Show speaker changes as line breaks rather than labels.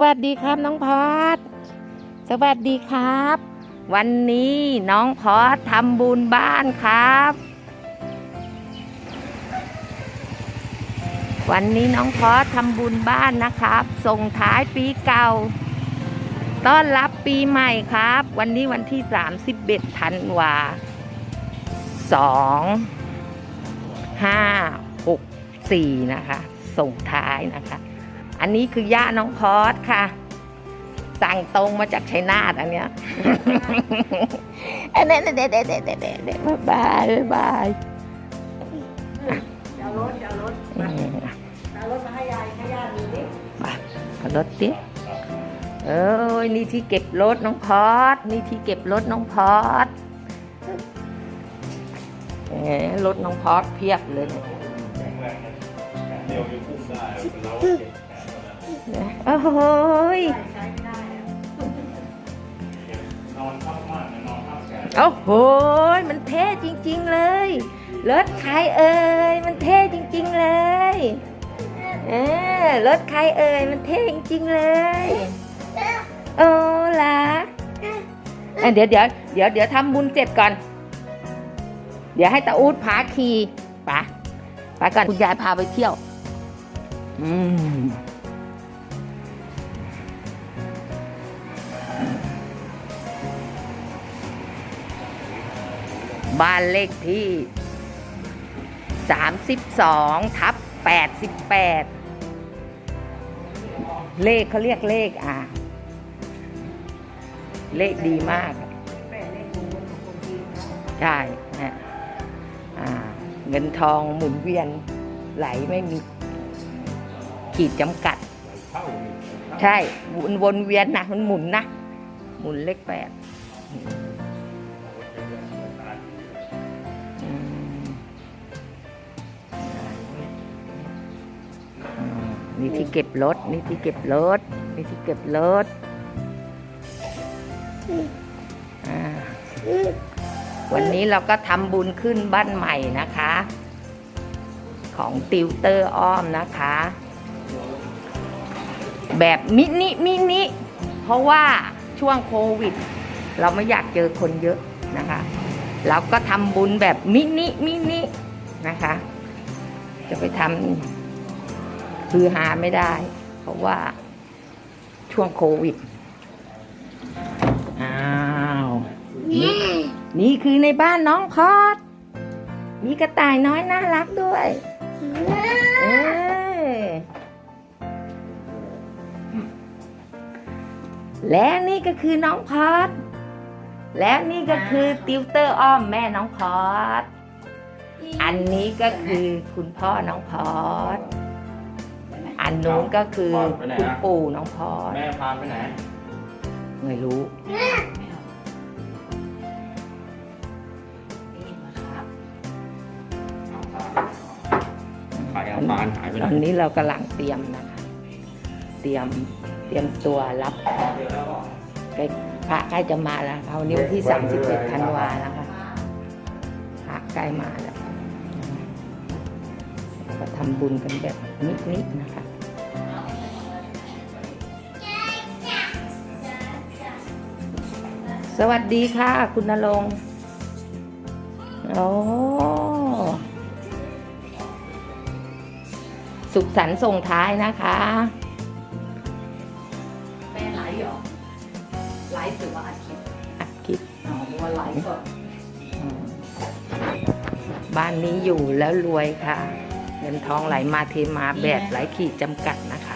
สวัสดีครับน้องพอดสวัสดีครับ วันนี้น้องพอดทำบุญบ้านครับ วันนี้น้องพอดทำบุญบ้านนะครับ ส่งท้ายปีเก่า ต้อนรับปีใหม่ครับ วันนี้วันที่ 31ธันวาสองห้าหกสี่นะคะ ส่งท้ายนะคะ อันนี้คือย่าน้องพอดค่ะ สั่งตรงมาจากชัยนาทอันเนี้ยเด็ดเด็ดเด็ดเด็ดเด็ดเด็ดเด็ดบายบายบาย
จะเอารถเอารถเอารถมาให้ยายให้ย่าดูดิ
เอารถดิเอ้ยนี่ที่เก็บรถน้องพอดนี่ที่เก็บรถน้องพอดเอ๋รถน้องพอดเพียบเลยเนี่ย โอ้โหย
ใช้ไม่ได้อะ
นอนทับมากนอนทับแขน
โอ้โหยมันเท่จริง ๆ เลยรถใครเอ่ยมันเท่จริง ๆ เลยเออรถใครเอ่ยมันเท่จริง ๆ เลยโอ้ล่ะอะเดี๋ยวเดี๋ยวเดี๋ยวเดี๋ยวทำบุญเสร็จก่อน เดี๋ยวให้ตาอูดพาขี่ไปะไปก่อนคุณยายพาไปเที่ยว อืม บ้านเลขที่ 32 ทับ 88 เลขเขาเรียกเลขอะ เลขดีมาก ใช่ฮะเงินทองหมุนเวียนไหลไม่มีขีดจำกัด ใช่วนวนเวียนนะมันหมุนนะ หมุนเลขแปด นี่ที่เก็บรถ นี่ที่เก็บรถ นี่ที่เก็บรถอ่าวันนี้เราก็ทำบุญขึ้นบ้านใหม่นะคะ ของติวเตอร์อ้อมนะคะ แบบมินิมินิเพราะว่าช่วงโควิด เราไม่อยากเจอคนเยอะนะคะเราก็ทำบุญแบบมินิมินินะคะ จะไปทำ คือหาไม่ได้ เพราะว่าช่วงโควิด อ้าว นี่นี่คือในบ้านน้องพอด มีกระต่ายน้อยน่ารักด้วยเออและนี่ก็คือน้องพอด และนี่ก็คือติวเตอร์อ้อมแม่น้องพอด อันนี้ก็คือคุณพ่อน้องพอด อันนู้นก็คือคุณปู่น้องพอด
แม่พาไปไหน
ไม่รู้
ไข่เอาพานหายไปไห
ต
น
อนนี้เรากำลังเตรียมนะคะ เตรียมเตรียมตัวรับใกล้พระใกล้จะมาแล้วค่ะวันนี้วันที่ 31ธันวาแล้วค่ะพระใกล้มาแล้วก็ทำบุญกันแบบนิดๆนะคะ สวัสดีค่ะ คุณนรงค์โอ้สุขสันต์ส่งท้ายนะคะ
แม่ไลฟ์เหรอไลฟ์หรือว่าอัดคลิป
อัดคลิป
อ๋อเพราะว่าไลฟ์ก็
อืมบ้านนี้อยู่แล้วรวยค่ะ เงินทองไหลมาเทมาแบบไหลขีดจำกัดนะคะ